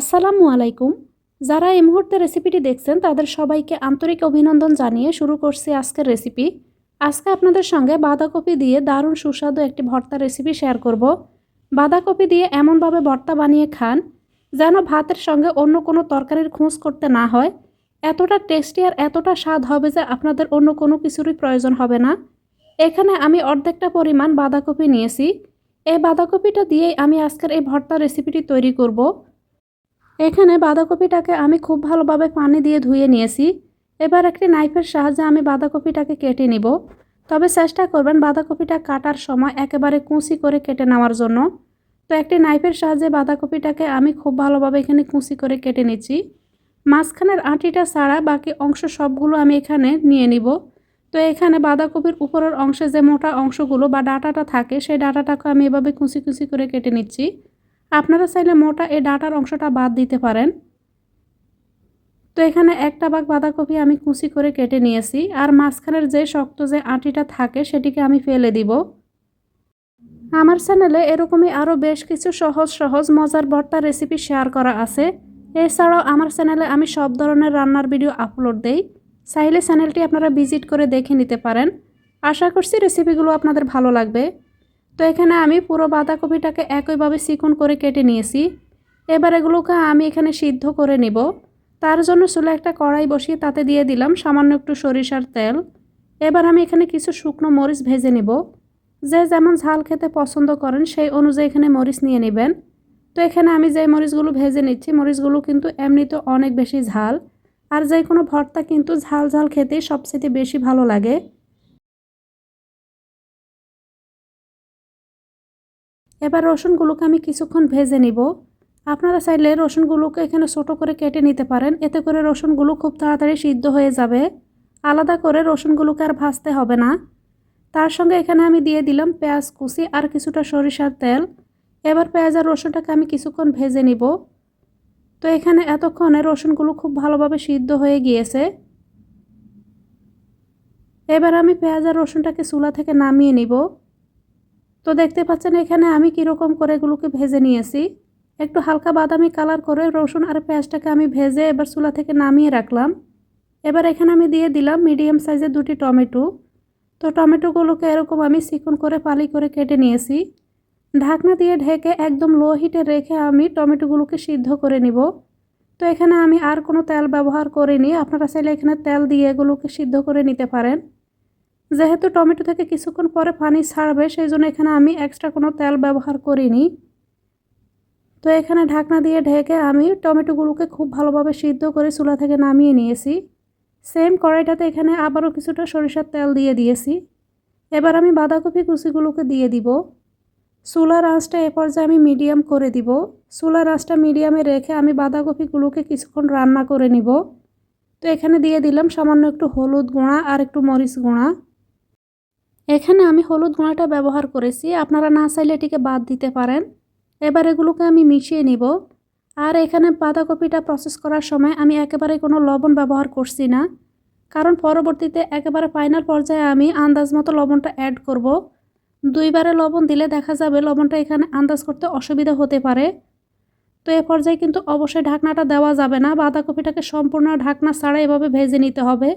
আসসালামু আলাইকুম। যারা এই মুহূর্তে রেসিপিটি দেখছেন, তাদের সবাইকে আন্তরিক অভিনন্দন জানিয়ে শুরু করছি আজকের রেসিপি আজকে আপনাদের সঙ্গে বাঁধাকপি দিয়ে দারুণ সুস্বাদু একটি ভর্তা রেসিপি শেয়ার করব। বাঁধাকপি দিয়ে এমনভাবে ভর্তা বানিয়ে খান, যেন ভাতের সঙ্গে অন্য কোনো তরকারির খোঁজ করতে না হয়। এতটা টেস্টি আর এতটা স্বাদ হবে যে আপনাদের অন্য কোনো কিছুরই প্রয়োজন হবে না। এখানে আমি অর্ধেকটা পরিমাণ বাঁধাকপি নিয়েছি। এই বাঁধাকপিটা দিয়েই আমি আজকের এই ভর্তা রেসিপিটি তৈরি করব। এখানে বাঁধাকপিটাকে আমি খুব ভালোভাবে পানি দিয়ে ধুয়ে নিয়েছি। এবার একটি নাইফের সাহায্যে আমি বাঁধাকপিটাকে কেটে নিব। তবে চেষ্টা করবেন বাঁধাকপিটা কাটার সময় একেবারে কুচি করে কেটে নেওয়ার জন্য। তো একটি নাইফের সাহায্যে বাঁধাকপিটাকে আমি খুব ভালোভাবে এখানে কুচি করে কেটে নিচ্ছি। মাঝখানের আঁটিটা ছাড়া বাকি অংশ সবগুলো আমি এখানে নিয়ে নিব। তো এখানে বাঁধাকপির উপরের অংশে যে মোটা অংশগুলো বা ডাটাটা থাকে, সেই ডাটাটাকে আমি এভাবে কুচি কুচি করে কেটে নিচ্ছি। আপনারা চাইলে মোটা এই ডাটার অংশটা বাদ দিতে পারেন। তো এখানে একটা বাঘ বাঁধাকপি আমি কুচি করে কেটে নিয়েছি আর মাঝখানের যে শক্ত যে আটিটা থাকে সেটিকে আমি ফেলে দিব। আমার চ্যানেলে এরকমই আরও বেশ কিছু সহজ সহজ মজার ভর্তা রেসিপি শেয়ার করা আছে। এছাড়াও আমার চ্যানেলে আমি সব ধরনের রান্নার ভিডিও আপলোড দেই। চাইলে চ্যানেলটি আপনারা ভিজিট করে দেখে নিতে পারেন। আশা করছি রেসিপিগুলো আপনাদের ভালো লাগবে। তো এখানে আমি পুরো বাঁধাকপিটাকে একইভাবে চিকন করে কেটে নিয়েছি। এবার এগুলোকে আমি এখানে সিদ্ধ করে নিব। তার জন্য চুলে একটা কড়াই বসিয়ে তাতে দিয়ে দিলাম সামান্য একটু সরিষার তেল। এবার আমি এখানে কিছু শুকনো মরিচ ভেজে নেব। যে যেমন ঝাল খেতে পছন্দ করেন সেই অনুযায়ী এখানে মরিচ নিয়ে নেবেন। তো এখানে আমি যে মরিচগুলো ভেজে নিচ্ছি, মরিচগুলো কিন্তু এমনিতে অনেক বেশি ঝাল। আর যে কোনো ভর্তা কিন্তু ঝাল ঝাল খেতেই সবচেয়ে বেশি ভালো লাগে। এবার রসুনগুলোকে আমি কিছুক্ষণ ভেজে নিব। আপনারা চাইলে রসুনগুলোকে এখানে ছোটো করে কেটে নিতে পারেন। এতে করে রসুনগুলো খুব তাড়াতাড়ি সিদ্ধ হয়ে যাবে। আলাদা করে রসুনগুলোকে আর ভাজতে হবে না। তার সঙ্গে এখানে আমি দিয়ে দিলাম পেঁয়াজ কুচি আর কিছুটা সরিষার তেল। এবার পেঁয়াজ আর রসুনটাকে আমি কিছুক্ষণ ভেজে নিব। তো এখানে এতক্ষণে রসুনগুলো খুব ভালোভাবে সিদ্ধ হয়ে গিয়েছে। এবার আমি পেঁয়াজ আর রসুনটাকে চুলা থেকে নামিয়ে নিব। তো দেখতে পাচ্ছেন এখানে আমি কীরকম করে এগুলোকে ভেজে নিয়েছি। একটু হালকা বাদামি কালার করে রসুন আর পেঁয়াজটাকে আমি ভেজে এবার চুলা থেকে নামিয়ে রাখলাম। এবার এখানে আমি দিয়ে দিলাম মিডিয়াম সাইজের দুটি টমেটো। তো টমেটোগুলোকে এরকম আমি চিকন করে পালি করে কেটে নিয়েছি। ঢাকনা দিয়ে ঢেকে একদম লো হিটে রেখে আমি টমেটোগুলোকে সিদ্ধ করে নিব। তো এখানে আমি আর কোনো তেল ব্যবহার করিনি। আপনারা চাইলে এখানে তেল দিয়ে এগুলোকে সিদ্ধ করে নিতে পারেন। যেহেতু টমেটো থেকে কিছুক্ষণ পরে পানি ছাড়বে সেই জন্য এখানে আমি এক্সট্রা কোনো তেল ব্যবহার করিনি। তো এখানে ঢাকনা দিয়ে ঢেকে আমি টমেটোগুলোকে খুব ভালোভাবে সিদ্ধ করে চুলা থেকে নামিয়ে নিয়েছি। সেম কড়াইটাতে এখানে আবারও কিছুটা সরিষার তেল দিয়ে দিয়েছি। এবার আমি বাঁধাকপি কুচিগুলোকে দিয়ে দিব। চুলার আঁচটা এ পর্যায়ে আমি মিডিয়াম করে দিব। চুলার আঁচটা মিডিয়ামে রেখে আমি বাঁধাকপিগুলোকে কিছুক্ষণ রান্না করে নিব। তো এখানে দিয়ে দিলাম সামান্য একটু হলুদ গুঁড়া আর একটু মরিচ গুঁড়া। এখানে আমি হলুদ গুঁড়াটা ব্যবহার করেছি। আপনারা না চাইলে এটিকে বাদ দিতে পারেন। এবার এগুলোকে আমি মিশিয়ে নিব। আর এখানে বাঁধাকপিটা প্রসেস করার সময় আমি একেবারে কোনো লবণ ব্যবহার করছি না। কারণ পরবর্তীতে একেবারে ফাইনাল পর্যায়ে আমি আন্দাজ মতো লবণটা অ্যাড করব। দুইবারে লবণ দিলে দেখা যাবে লবণটা এখানে আন্দাজ করতে অসুবিধা হতে পারে। তো এ পর্যায়ে কিন্তু অবশ্যই ঢাকনাটা দেওয়া যাবে না। বাঁধাকপিটাকে সম্পূর্ণ ঢাকনা ছাড়া এভাবে ভেজে নিতে হবে।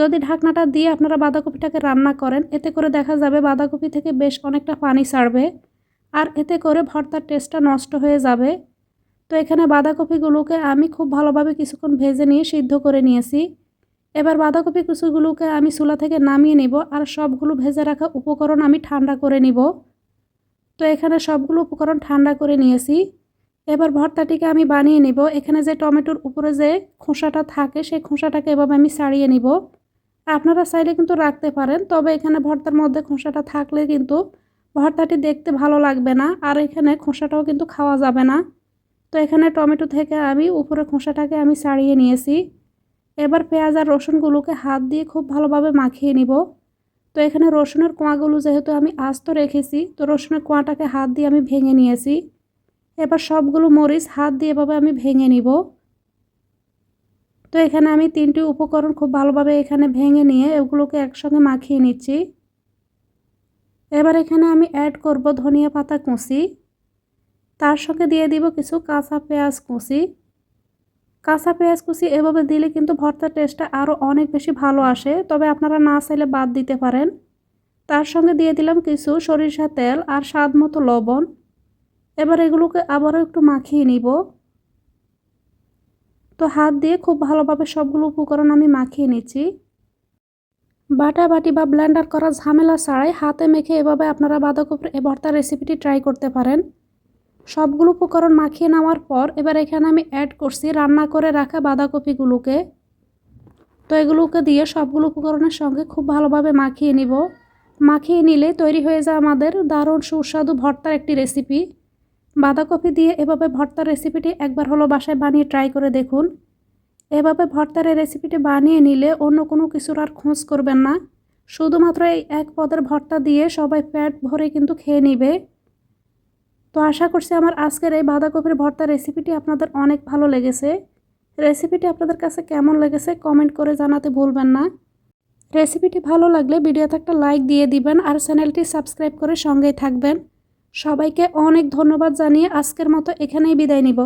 যদি ঢাকনাটা দিয়ে আপনারা বাঁধাকপিটাকে রান্না করেন, এতে করে দেখা যাবে বাঁধাকপি থেকে বেশ অনেকটা পানি ছাড়বে আর এতে করে ভর্তার টেস্টটা নষ্ট হয়ে যাবে। তো এখানে বাঁধাকপিগুলোকে আমি খুব ভালোভাবে কিছুক্ষণ ভেজে নিয়ে সিদ্ধ করে নিয়েছি। এবার বাঁধাকপি কুচুগুলোকে আমি চুলা থেকে নামিয়ে নিব আর সবগুলো ভেজে রাখা উপকরণ আমি ঠান্ডা করে নিব। তো এখানে সবগুলো উপকরণ ঠান্ডা করে নিয়েছি। এবার ভর্তাটিকে আমি বানিয়ে নিব। এখানে যে টমেটোর উপরে যে খোসাটা থাকে, সেই খোসাটাকে এভাবে আমি ছাড়িয়ে নিব। আপনারা চাইলে কিন্তু রাখতে পারেন, তবে এখানে ভর্তার মধ্যে খোসাটা থাকলে কিন্তু ভর্তাটি দেখতে ভালো লাগবে না, আর এখানে খোসাটাও কিন্তু খাওয়া যাবে না। তো এখানে টমেটো থেকে আমি উপরে খোসাটাকে আমি ছাড়িয়ে নিয়েছি। এবার পেঁয়াজ আর রসুনগুলোকে হাত দিয়ে খুব ভালোভাবে মাখিয়ে নিব। তো এখানে রসুনের কোয়াগুলো যেহেতু আমি আস্ত রেখেছি, তো রসুনের কোয়াটাকে হাত দিয়ে আমি ভেঙে নিয়েছি। এবার সবগুলো মরিচ হাত দিয়ে এভাবে আমি ভেঙে নিব। তো এখানে আমি তিনটি উপকরণ খুব ভালোভাবে এখানে ভেঙে নিয়ে এগুলোকে একসঙ্গে মাখিয়ে নিচ্ছি। এবার এখানে আমি অ্যাড করব ধনিয়া পাতা কুচি। তার সঙ্গে দিয়ে দিব কিছু কাঁচা পেঁয়াজ কুচি। কাঁচা পেঁয়াজ কুচি এভাবে দিলে কিন্তু ভর্তার টেস্টটা আরও অনেক বেশি ভালো আসে, তবে আপনারা না চাইলে বাদ দিতে পারেন। তার সঙ্গে দিয়ে দিলাম কিছু সরিষা তেল আর স্বাদ মতো লবণ। এবার এগুলোকে আবারও একটু মাখিয়ে নিব। তো হাত দিয়ে খুব ভালোভাবে সবগুলো উপকরণ আমি মাখিয়ে নিচ্ছি। বাটা বাটি বা ব্লেন্ডার করা ঝামেলা ছাড়াই হাতে মেখে এভাবে আপনারা বাঁধাকপির এ ভর্তার রেসিপিটি ট্রাই করতে পারেন। সবগুলো উপকরণ মাখিয়ে নেওয়ার পর এবার এখানে আমি অ্যাড করছি রান্না করে রাখা বাঁধাকপিগুলোকে। তো এগুলোকে দিয়ে সবগুলো উপকরণের সঙ্গে খুব ভালোভাবে মাখিয়ে নিব। মাখিয়ে নিলে তৈরি হয়ে যায় আমাদের দারুণ সুস্বাদু ভর্তার একটি রেসিপি। বাঁধাকপি দিয়ে এভাবে ভর্তার রেসিপিটি একবার হলো বাসায় বানিয়ে ট্রাই করে দেখুন। এভাবে ভর্তার রেসিপিটি বানিয়ে নিলে অন্য কোনো কিছুর আর খোঁজ করবেন না। শুধুমাত্র এই এক পদের ভর্তা দিয়ে সবাই পেট ভরে কিন্তু খেয়ে নিবে। তো আশা করছি আমার আজকের এই বাঁধাকপির ভর্তা রেসিপিটি আপনাদের অনেক ভালো লেগেছে। রেসিপিটি আপনাদের কাছে কেমন লেগেছে কমেন্ট করে জানাতে ভুলবেন না। রেসিপিটি ভালো লাগলে ভিডিওতে একটা লাইক দিয়ে দিবেন আর চ্যানেলটি সাবস্ক্রাইব করে সঙ্গেই থাকবেন। সবাইকে অনেক ধন্যবাদ জানিয়ে আজকের মতো এখানেই বিদায় নিব।